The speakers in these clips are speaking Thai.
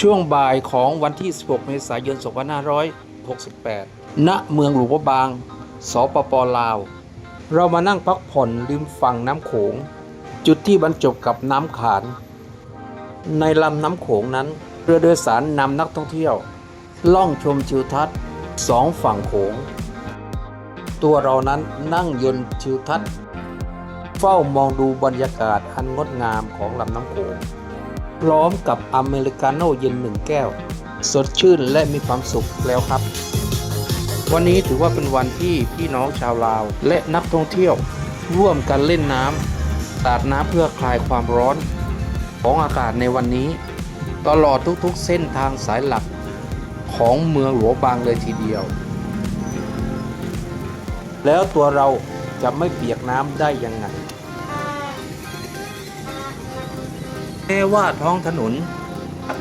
ช่วงบ่ายของวันที่ 16 เมษายน 2568 ณ เมืองหลวงพบาง สปปลาว เรามานั่งพักผ่อนริมฝั่งน้ำโขง จุดที่บรรจบกับน้ำขาน ในลำน้ำโขงนั้นเรือโดยสารนำนักท่องเที่ยว ล่องชมทิวทัศน์สองฝั่งโขง ตัวเรานั้นนั่งยนต์ทิวทัศน์ เฝ้ามองดูบรรยากาศอันงดงามของลำน้ำโขง พร้อมกับอเมริกาโน่เย็นหนึ่งแก้ว สดชื่นและมีความสุขแล้วครับ วันนี้ถือว่าเป็นวันที่พี่น้องชาวลาว และนักท่องเที่ยว ร่วมกันเล่นน้ำสาดน้ำเพื่อคลายความร้อน ของอากาศในวันนี้ ตลอดทุกๆเส้นทางสายหลักของเมืองหลวงบางเลยทีเดียว แล้วตัวเราจะไม่เปียกน้ำได้ยังไง แม้ว่าท้องถนน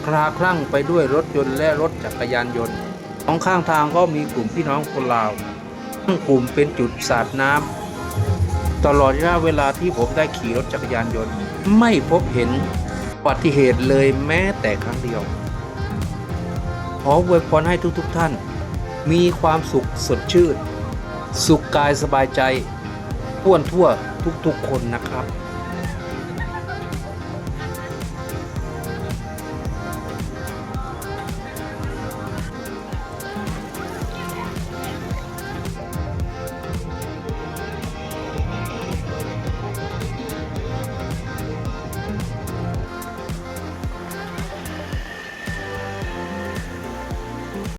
คลาคลั่งไปด้วยรถยนต์และรถจักรยานยนต์สองข้างทางก็มีกลุ่มพี่น้องคนลาวตั้งกลุ่มเป็นจุดสาดน้ำตลอดระยะเวลาที่ผมได้ขี่รถจักรยานยนต์ ไม่พบเห็นอุบัติเหตุเลยแม้แต่ครั้งเดียว ขออวยพรให้ทุกๆทท่าน มีความสุขสดชื่น สุขกายสบายใจท้วนทั่วทุกๆคนนะครับ